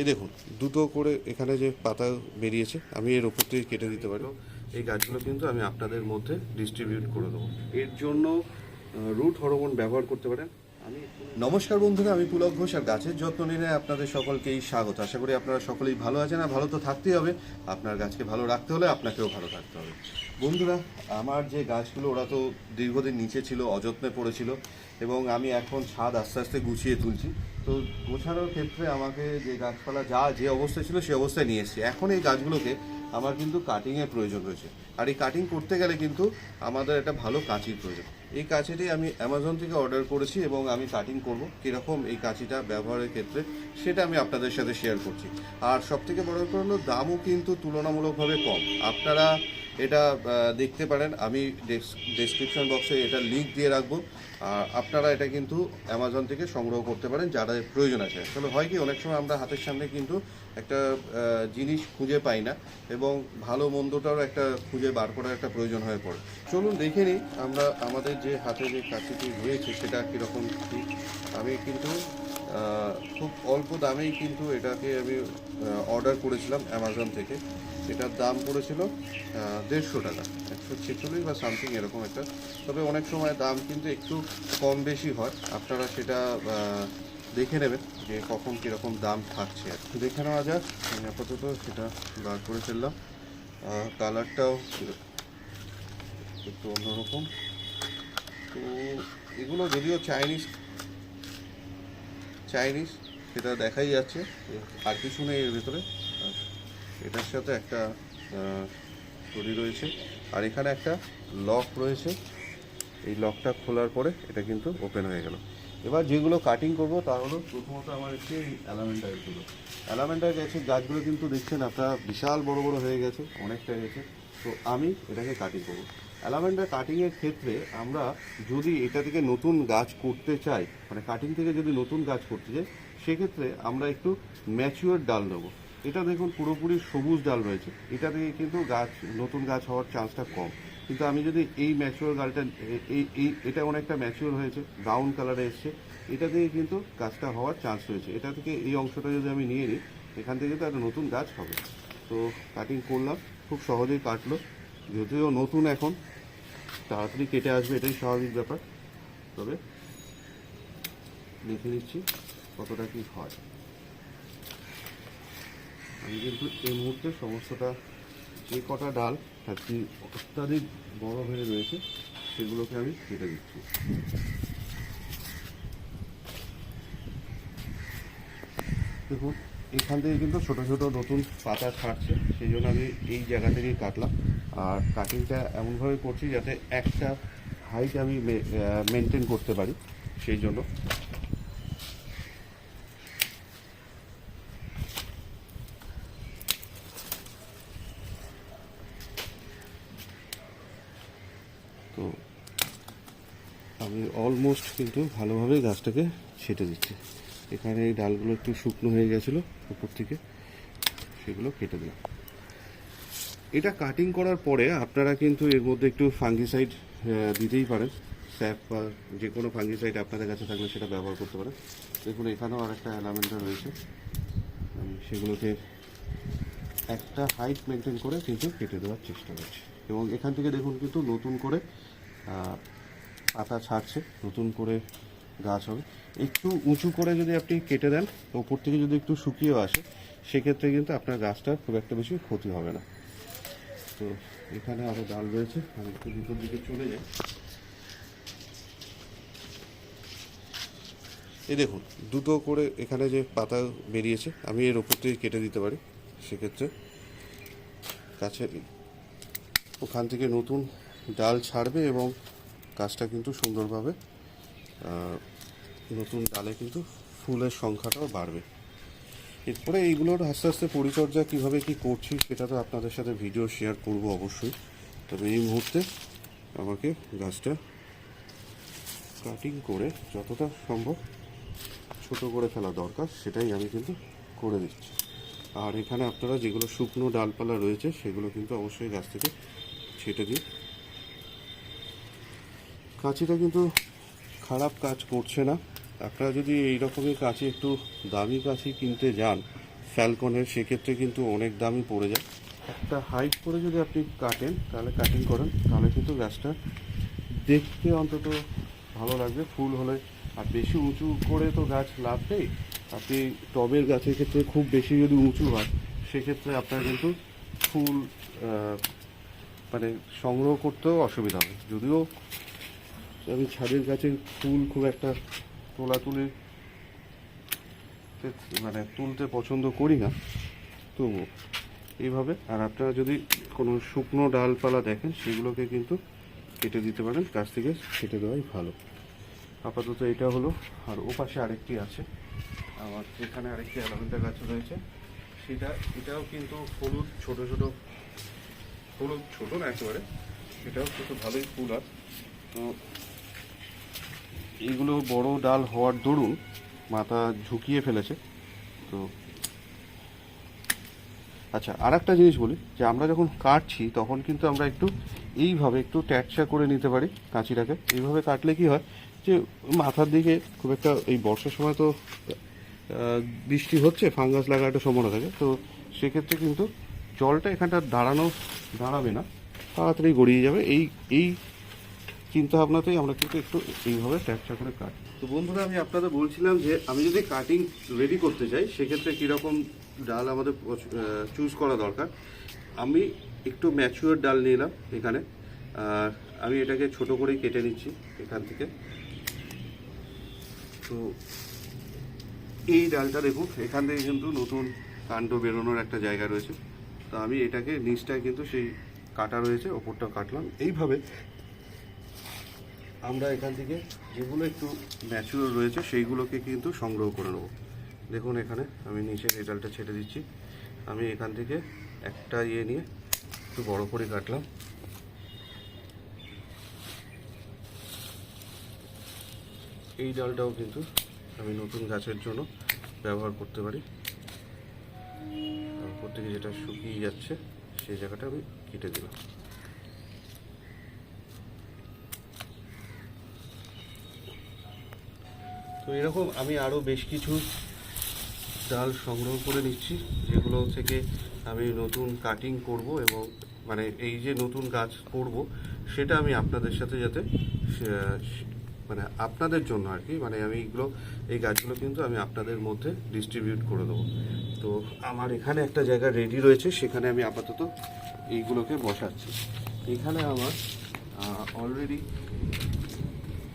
এই দেখুন, দুটো করে এখানে যে পাতা বেরিয়েছে, আমি এর ওপর থেকে কেটে দিতে পারি। এই গাছগুলো কিন্তু আমি আপনাদের মধ্যে ডিস্ট্রিবিউট করে দেবো। এর জন্য রুট হরমোন ব্যবহার করতে পারেন। আমি নমস্কার বন্ধুরা, আমি পুলক ঘোষ আর গাছের যত্ন নিয়ে আপনাদের সকলকেই স্বাগত। আশা করি আপনারা সকলেই ভালো আছেন আর ভালো তো থাকতেই হবে। আপনার গাছকে ভালো রাখতে হলে আপনাকেও ভালো থাকতে হবে। বন্ধুরা, আমার যে গাছগুলো, ওরা তো দীর্ঘদিন নিচে ছিল, অযত্নে পড়েছিল, এবং আমি এখন ছাদ আস্তে আস্তে গুছিয়ে তুলছি। তো গোছানোর ক্ষেত্রে আমাকে যে গাছপালা যা যে অবস্থায় ছিল সে অবস্থায় নিয়ে এসেছি। এখন এই গাছগুলোকে আমার কিন্তু কাটিংয়ের প্রয়োজন রয়েছে। আর এই কাটিং করতে গেলে কিন্তু আমাদের একটা ভালো কাঁচির প্রয়োজন। এই কাঁচিটি আমি অ্যামাজন থেকে অর্ডার করেছি এবং আমি কাটিং করব। কীরকম এই কাঁচিটা ব্যবহারের ক্ষেত্রে সেটা আমি আপনাদের সাথে শেয়ার করছি। আর সব থেকে বড় ব্যাপার হলো, দামও কিন্তু তুলনামূলকভাবে কম। আপনারা এটা দেখতে পারেন। আমি ডেসক্রিপশন বক্সে এটা লিঙ্ক দিয়ে রাখব। আর আপনারা এটা কিন্তু অ্যামাজন থেকে সংগ্রহ করতে পারেন যারা প্রয়োজন আছে। আসলে হয় কি, অনেক সময় আমরা হাতের সামনে কিন্তু একটা জিনিস খুঁজে পাই না এবং ভালো মন্দটারও একটা খুঁজে বার করার একটা প্রয়োজন হয়ে পড়ে। চলুন দেখে নিই আমরা আমাদের যে হাতে যে কাছিটি রয়েছে সেটা কীরকম কী? আমি কিন্তু খুব অল্প দামেই কিন্তু এটাকে আমি অর্ডার করেছিলাম অ্যামাজন থেকে। এটার দাম পড়েছিল দেড়শো টাকা। একশো ছেচল্লিশ বা সামথিং এরকম একটা। তবে অনেক সময় দাম কিন্তু একটু কম বেশি হয়। আপনারা সেটা দেখে নেবেন যে কখন কীরকম দাম থাকছে। আর। দেখে নেওয়া যাক। আমি আপাতত সেটা বার করে ফেললাম। কালারটাও একটু অন্যরকম। তো এগুলো যদিও চাইনিজ চাইনিজ সেটা দেখাই যাচ্ছে। আর কিছু নেই এর ভেতরে। এটার সাথে একটা তৈরি রয়েছে। আর এখানে একটা লক রয়েছে। এই লকটা খোলার পরে এটা কিন্তু ওপেন হয়ে গেল। এবার যেগুলো কাটিং করব, তা হলো প্রথমত আমার হচ্ছে এই অ্যালামেন্টাইগুলো অ্যালামেন্টাই গাছের গাছগুলো কিন্তু দেখছেন আপনারা, বিশাল বড় বড় হয়ে গেছে অনেকটা গেছে তো আমি এটাকে কাটিং করব। অ্যালামেন্ডার কাটিংয়ের ক্ষেত্রে আমরা যদি এটা থেকে নতুন গাছ করতে চাই মানে কাটিং থেকে যদি নতুন গাছ করতে চাই, সেক্ষেত্রে আমরা একটু ম্যাচিওর ডাল নেব। এটা দেখুন পুরোপুরি সবুজ ডাল রয়েছে। এটা থেকে কিন্তু গাছ, নতুন গাছ হওয়ার চান্সটা কম। কিন্তু আমি যদি এই ম্যাচিওর গালটা, এই এই, এটা অনেকটা ম্যাচিওর হয়েছে, ব্রাউন কালারে এসছে, এটা থেকে কিন্তু গাছটা হওয়ার চান্স রয়েছে। এটা থেকে এই অংশটা যদি আমি নিয়ে নিই, এখান থেকে কিন্তু একটা নতুন গাছ হবে তো কাটিং করলাম, খুব সহজেই কাটলো। যদিও নতুন এখন, তাড়াতাড়ি কেটে আসবে, এটাই স্বাভাবিক ব্যাপার। তবে দেখে নিচ্ছি কতটা কি হয়। আমি কিন্তু এই মুহূর্তে সমস্তটা, যে কটা ডাল আর কি অত্যাধিক বড় হয়ে রয়েছে, সেগুলোকে আমি কেটে দিচ্ছি। দেখুন, এখান থেকে কিন্তু ছোট ছোট নতুন পাতা ছাড়ছে, সেই জন্য আমি এই জায়গা থেকেই কাটলাম। আর কাটিংটা এমনভাবে করছি যাতে একটা হাইট আমি মেনটেন করতে পারি, সেই জন্য। তো আমি অলমোস্ট কিন্তু ভালোভাবে গাছটাকে ছেটে দিচ্ছি। এখানে এই ডালগুলো একটু শুকনো হয়ে গেছিল, উপর থেকে। সেগুলো কেটে দিলাম। এটা কাটিং করার পরে আপনারা কিন্তু এর মধ্যে একটু ফাঙ্গিসাইড দিতেই পারেন। স্যাপ বা যে কোনো ফাঙ্গিসাইড আপনাদের কাছে থাকলে সেটা ব্যবহার করতে পারেন। দেখুন, এখানেও আর একটা অ্যালামেন্টা রয়েছে সেগুলোকে একটা হাইট মেনটেন করে কিন্তু কেটে দেওয়ার চেষ্টা করছি। এবং এখান থেকে দেখুন কিন্তু নতুন করে পাতা ছাড়ছে, নতুন করে গাছ হবে। একটু উঁচু করে যদি আপনি কেটে দেন, ওপর থেকে যদি একটু শুকিয়েও আসে, সেক্ষেত্রে কিন্তু আপনার গাছটা খুব একটা বেশি ক্ষতি হবে না। তো এখানে আরও ডাল রয়েছে। আমি একটু ভিতর দিকে চলে যাই। এই দেখুন, দুটো করে এখানে যে পাতা বেরিয়েছে, আমি এর ওপর থেকে কেটে দিতে পারি সেক্ষেত্রে। গাছে ওখান থেকে নতুন ডাল ছাড়বে এবং গাছটা কিন্তু সুন্দরভাবে নতুন ডালে কিন্তু ফুলের সংখ্যাটাও বাড়বে। এরপরে এইগুলোর আস্তে আস্তে পরিচর্যা কীভাবে কি করছি সেটা তো আপনাদের সাথে ভিডিও শেয়ার করব অবশ্যই। তবে এই মুহূর্তে আমাকে গাছটা কাটিং করে যতটা সম্ভব ছোট করে ফেলা দরকার, সেটাই আমি কিন্তু করে দিচ্ছি। আর এখানে আপনারা যেগুলো শুকনো ডালপালা রয়েছে, সেগুলো কিন্তু অবশ্যই গাছ থেকে ছেটে দিন কাঁচিটা কিন্তু খারাপ কাজ করছে না। আপনারা যদি এই রকমের কাঁচি একটু দামি কাঁচি কিনতে যান ফ্যালকনের সেক্ষেত্রে কিন্তু অনেক দামই পড়ে যায়। একটা হাইট করে যদি আপনি কাটেন, তাহলে কাটিং করেন, তাহলে কিন্তু গাছটা দেখতে অন্তত ভালো লাগবে, ফুল হলে। আর বেশি উঁচু করে তো গাছ লাভ নেই। আপনি টবের গাছের ক্ষেত্রে খুব বেশি যদি উঁচু হয়, সেক্ষেত্রে আপনার কিন্তু ফুল মানে সংগ্রহ করতেও অসুবিধা হবে। যদিও আমি ছাদের গাছের ফুল খুব একটা তোলাতুলি মানে তুলতে পছন্দ করি না। তবু এইভাবে। আর আপনারা যদি কোনো শুকনো ডালপালা দেখেন, সেগুলোকে কিন্তু কেটে দিতে পারেন। গাছ থেকে কেটে দেওয়াই ভালো। আপাতত এটা হলো। আর ও পাশে আরেকটি আছে। আমার এখানে আরেকটি অ্যালোভেন্ডা গাছ রয়েছে। সেটা এটাও কিন্তু হলুদ, ছোট ছোট, হলুদ, ছোট না একেবারে। এটাও কিন্তু ভালোই ফুল আর তো এইগুলো বড় ডাল হওয়ার দরুন মাথা ঝুঁকিয়ে ফেলেছে, তো আচ্ছা আর একটা জিনিস বলি, যে আমরা যখন কাটছি তখন কিন্তু আমরা একটু এইভাবে একটু ট্যাটসা করে নিতে পারি কাঁচিটাকে। এইভাবে কাটলে কি হয় যে মাথার দিকে খুব একটা এই বর্ষার সময় তো বৃষ্টি হচ্ছে, ফাঙ্গাস লাগার একটা সম্ভাবনা থাকে, তো সেক্ষেত্রে কিন্তু জলটা এখানটা দাঁড়ানো, দাঁড়াবে না, তাড়াতাড়ি গড়িয়ে যাবে। এই এই চিন্তা ভাবনাতেই আমরা কিন্তু একটু এইভাবে ট্যাপচা করে কাটি। তো বন্ধুরা, আমি আপনাদের বলছিলাম যে, আমি যদি কাটিং রেডি করতে চাই, সেক্ষেত্রে কীরকম ডাল আমাদের চুজ করা দরকার। আমি একটু ম্যাচিওর ডাল নিলাম এখানে। আর আমি এটাকে ছোট করেই কেটে নিচ্ছি এখান থেকে। তো এই ডালটা দেখুন, এখান থেকে কিন্তু নতুন কাণ্ড বেরোনোর একটা জায়গা রয়েছে। তো আমি এটাকে নিচটায় কিন্তু সেই কাটা রয়েছে ওপরটা কাটলাম। এইভাবে আমরা এখান থেকে যেগুলো একটু ন্যাচুরাল রয়েছে, সেইগুলোকে কিন্তু সংগ্রহ করে নেব। দেখুন এখানে, আমি নিচের ডালটা ছেড়ে দিচ্ছি। আমি এখান থেকে একটা ইয়ে নিয়ে একটু বড় করে কাটলাম। এই ডালটাও কিন্তু আমি নতুন গাছের জন্য ব্যবহার করতে পারি। থেকে যেটা শুকিয়ে যাচ্ছে, সেই জায়গাটা আমি কেটে দিলাম। তো এরকম আমি আরও বেশ কিছু ডাল সংগ্রহ করে নিচ্ছি, যেগুলো থেকে আমি নতুন কাটিং করব এবং মানে এই যে নতুন গাছ করব, সেটা আমি আপনাদের সাথে যাতে মানে আপনাদের জন্য আর কি মানে আমি এগুলো, এই গাছগুলো কিন্তু আমি আপনাদের মধ্যে ডিস্ট্রিবিউট করে দেবো। তো আমার এখানে একটা জায়গা রেডি রয়েছে, সেখানে আমি আপাতত এইগুলোকে বসাচ্ছি। এখানে আমার অলরেডি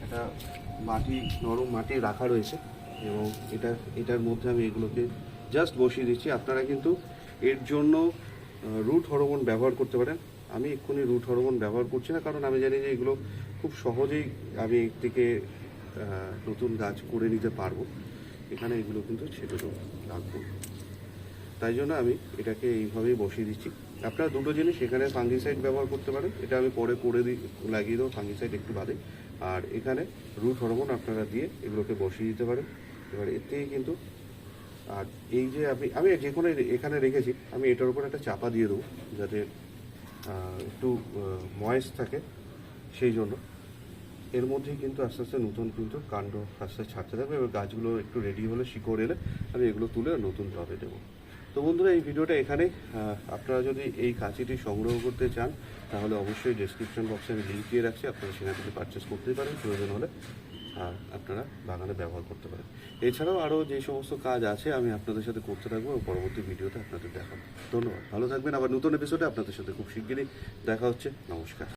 একটা মাটি, নরম মাটি রাখা রয়েছে এবং এটা, এটার মধ্যে আমি এগুলোকে জাস্ট বসিয়ে দিচ্ছি। আপনারা কিন্তু এর জন্য রুট হরমোন ব্যবহার করতে পারেন। আমি এক্ষুনি রুট হরমোন ব্যবহার করছি না, কারণ আমি জানি যে এগুলো খুব সহজেই আমি এর থেকে নতুন গাছ করে নিতে পারব। এখানে এগুলো কিন্তু ছেটে দেবো, রাখব। তাই জন্য আমি এটাকে এইভাবেই বসিয়ে দিচ্ছি। আপনারা দুটো জিনিস এখানে ফাঙ্গিসাইড ব্যবহার করতে পারেন। এটা আমি পরে করে দিই লাগিয়ে দেবো ফাঙ্গিসাইড একটু বাদে। আর এখানে রুট হরমোন আপনারা দিয়ে এগুলোকে বসিয়ে দিতে পারেন। এবার এর থেকে কিন্তু আর এই যে আমি আমি যে কোনো এখানে রেখেছি, আমি এটার উপর একটা চাপা দিয়ে দেবো যাতে একটু ময়েস থাকে সেই জন্য। এর মধ্যেই কিন্তু আস্তে আস্তে নতুন কিন্তু কাণ্ড আস্তে আস্তে ছাড়তে থাকবে। এবার গাছগুলো একটু রেডি হলে শিকড় এলে আমি এগুলো তুলে নতুন টবে দেবো। তো বন্ধুরা, এই ভিডিওটা এখানে আপনারা যদি এই কাঁচিটি সংগ্রহ করতে চান, তাহলে অবশ্যই ডেসক্রিপশন বক্সে আমি লিঙ্ক দিয়ে রাখছি। আপনারা সেখান থেকে পারচেস করতেই পারেন। প্রয়োজন হলে আর আপনারা বাগানে ব্যবহার করতে পারেন। এছাড়াও আরও যে সমস্ত কাজ আছে, আমি আপনাদের সাথে করতে থাকব এবং পরবর্তী ভিডিওতে আপনাদের দেখাবো। ধন্যবাদ। ভালো থাকবেন। আবার নতুন এপিসোডে আপনাদের সাথে খুব শিগগিরই দেখা হচ্ছে। নমস্কার।